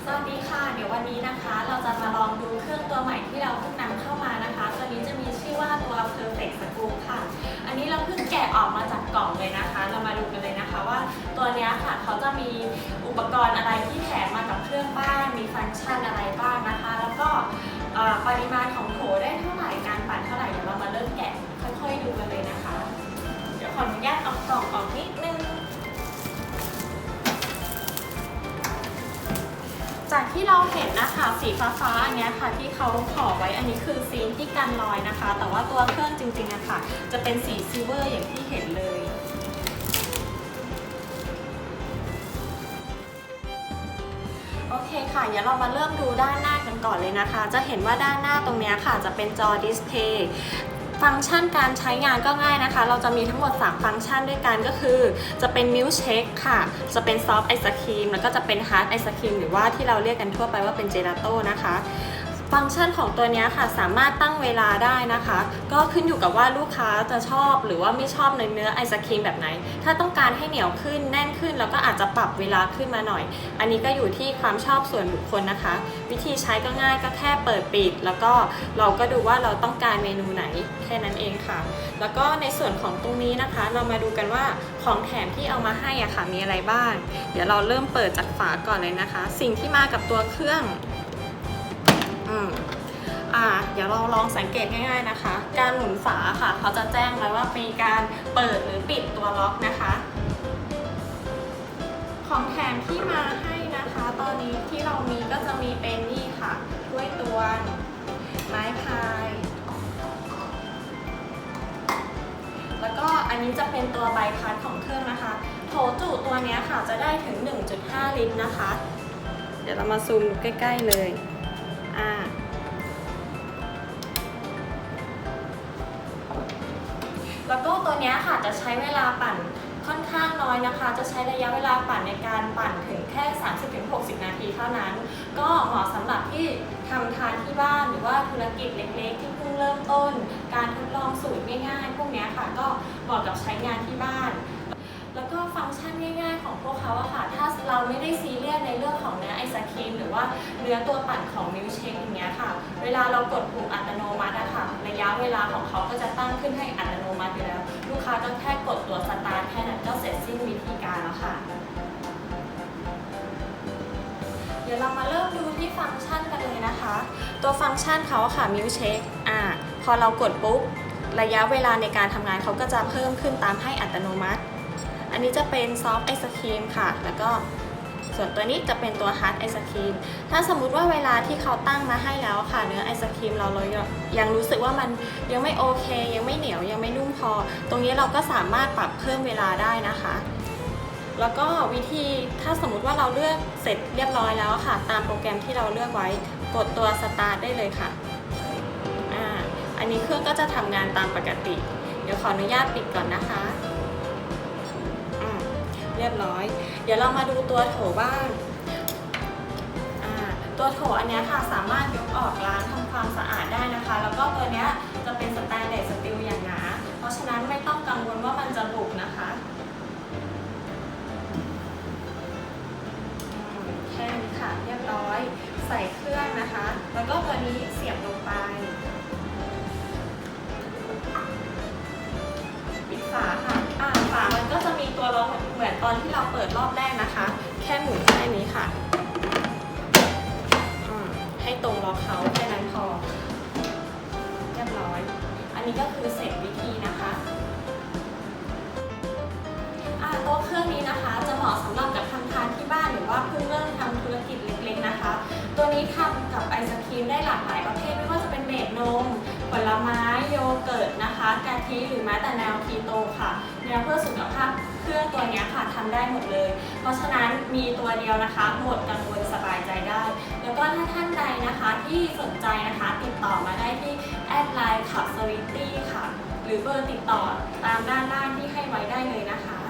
สวัสดีค่ะ เดี๋ยววันนี้นะคะ เราจะมาลองดูเครื่องตัวใหม่ที่เราเพิ่งนำเข้ามานะคะ ตัวนี้จะมีชื่อว่าตัว Perfect Scoop ค่ะ อันนี้เราเพิ่งแกะออกมาจากกล่องเลยนะคะ เรามาดูกันเลยนะคะว่าตัวนี้ค่ะเขาจะมีอุปกรณ์อะไรที่แถมมากับเครื่องบ้าง มีฟังก์ชันอะไรบ้างนะคะ แล้วก็ปริมาณของโถได้เท่า ที่เราเห็นนะคะสีฟ้าๆอันเนี้ยค่ะ ที่เขาห่อไว้อันนี้คือซีนที่กันรอยนะคะ แต่ว่าตัวเครื่องจริงๆอะค่ะจะเป็นสีซิลเวอร์อย่างที่เห็นเลยโอเคค่ะเดี๋ยวเรามาเริ่มดูด้านหน้ากันก่อนเลยนะคะ จะเห็นว่าด้านหน้าตรงเนี้ยค่ะจะเป็นจอดิสเพย์ ฟังก์ชันการใช้งานก็ง่ายนะคะ เราจะมีทั้งหมด 3 ฟังก์ชันด้วยกันก็คือ จะเป็นมิลเชคค่ะ จะเป็นซอฟต์ไอศครีมแล้วก็จะเป็นฮาร์ดไอศครีมหรือว่าที่เราเรียกกันทั่วไปว่าเป็นเจลาโต้นะคะ ฟังก์ชันของตัวนี้ค่ะสามารถตั้งเวลาได้นะคะ ก็ขึ้นอยู่กับว่าลูกค้าจะชอบหรือว่าไม่ชอบในเนื้อไอศครีมแบบไหน ถ้าต้องการให้เหนียวขึ้นแน่นขึ้นแล้วก็อาจจะปรับเวลาขึ้นมาหน่อย อันนี้ก็อยู่ที่ความชอบส่วนบุคคลนะคะ วิธีใช้ก็ง่ายก็แค่เปิดปิด แล้วก็เราก็ดูว่าเราต้องการเมนูไหนแค่นั้นเองค่ะ แล้วก็ในส่วนของตรงนี้นะคะ เรามาดูกันว่าของแถมที่เอามาให้อะค่ะมีอะไรบ้าง เดี๋ยวเราเริ่มเปิดจากฝาก่อนเลยนะคะ สิ่งที่มากับตัวเครื่อง อืมอ่าเดี๋ยวเราลองสังเกตง่าย ๆนะคะ การหมุนฝาค่ะ เขาจะแจ้งไว้ว่ามีการเปิดหรือปิดตัวล็อกนะคะ ของแถมที่มาให้นะคะ ตอนนี้ที่เรามีก็จะมีเป็นนี่ค่ะถ้วยตวงไม้พาย แล้วก็อันนี้จะเป็นตัวใบพัดของเครื่องนะคะ โถจุตัวนี้ค่ะจะได้ถึง 1.5 ลิตรนะคะ เดี๋ยวเรามาซูมดูใกล้ ๆ เลย อ่าแล้วก็ตัวนี้ค่ะจะใช้เวลาปั่นค่อนข้างน้อยนะคะ จะใช้ระยะเวลาปั่นในการปั่นถึงแค่ 30-60 นาทีเท่านั้น ก็เหมาะสำหรับที่ทำทานที่บ้านหรือว่าธุรกิจเล็กๆ ที่เพิ่งเริ่มต้น การทดลองสูตรง่ายๆ พวกนี้ค่ะก็เหมาะกับใช้งานที่บ้าน แล้วก็ฟังก์ชันง่ายๆ ของพวกเขาอะค่ะ ถ้าเราไม่ได้ซี เรียสในเรื่องของเนื้อไอศครีมหรือว่าเนื้อตัวปั่นของมิลเชคอย่างเงี้ยค่ะ เวลาเรากดปุ่มอัตโนมัติอะค่ะ ระยะเวลาของเขาก็จะตั้งขึ้นให้อัตโนมัติอยู่แล้ว ลูกค้าก็แค่กดตัวสตาร์ทแค่นั้นก็เสร็จสิ้นวิธีการแล้วค่ะ เดี๋ยวเรามาเริ่มดูที่ฟังก์ชันกันเลยนะคะ ตัวฟังก์ชันเขาค่ะมิลเชคอ่าพอเรากดปุ๊บระยะเวลาในการทำงานเขาก็จะเพิ่มขึ้นตามให้อัตโนมัติ อันนี้จะเป็นซอฟต์ไอศครีมค่ะ แล้วก็ ส่วนตัวนี้จะเป็นตัวฮาร์ดไอศครีม ถ้าสมมุติว่าเวลาที่เขาตั้งมาให้แล้วค่ะ เนื้อไอศครีมเราเลยยังรู้สึกว่ามันยังไม่โอเค ยังไม่เหนียวยังไม่นุ่มพอ ตรงนี้เราก็สามารถปรับเพิ่มเวลาได้นะคะ แล้วก็วิธีถ้าสมมุติว่าเราเลือกเสร็จเรียบร้อยแล้วค่ะ ตามโปรแกรมที่เราเลือกไว้กดตัวสตาร์ทได้เลยค่ะอ่าอันนี้เครื่องก็จะทำงานตามปกติ เดี๋ยวขออนุญาตปิดก่อนนะคะ เรียบร้อย เดี๋ยวเรามาดูตัวโถบ้างตัวโถอันนี้ค่ะสามารถยกออกล้างทำความสะอาดได้นะคะ แล้วก็ตัวนี้จะเป็นสแตนเลสสตีลอย่างหนา เพราะฉะนั้นไม่ต้องกังวลว่ามันจะบุกนะคะแค่นี้ค่ะเรียบร้อย ใส่เครื่องนะคะ แล้วก็ตัวนี้เสียบลงไปปิดฝาค่ะอ่าฝามันก็จะมีตัวล็อก มือนตอนที่เราเปิดรอบแรกนะคะ แค่หมุนแค่นี้ค่ะ ให้ตรงล็อกเขาแค่นั้นพอ เรียบร้อย อันนี้ก็คือเสร็จวิธีนะคะอ่าตัวเครื่องนี้นะคะจะเหมาะสำหรับกับทำทานที่บ้านหรือว่าเพิ่งเริ่มทำธุรกิจเล็กๆนะคะ ตัวนี้ทำกับไอศครีมได้หลากหลายประเภท ไม้โยเกิร์ตนะคะกะทิหรือแม้แต่แนวคีโตค่ะ แนวเพื่อสุขภาพเครื่องตัวเนี้ยค่ะทำได้หมดเลย เพราะฉะนั้นมีตัวเดียวนะคะ หมดกังวลสบายใจได้ แล้วก็ถ้าท่านใดนะคะที่สนใจนะคะติดต่อมาได้ที่แอดไลน์ขับสวิตตี้ค่ะ หรือเบอร์ติดต่อตามด้านล่างที่ให้ไว้ได้เลยนะคะ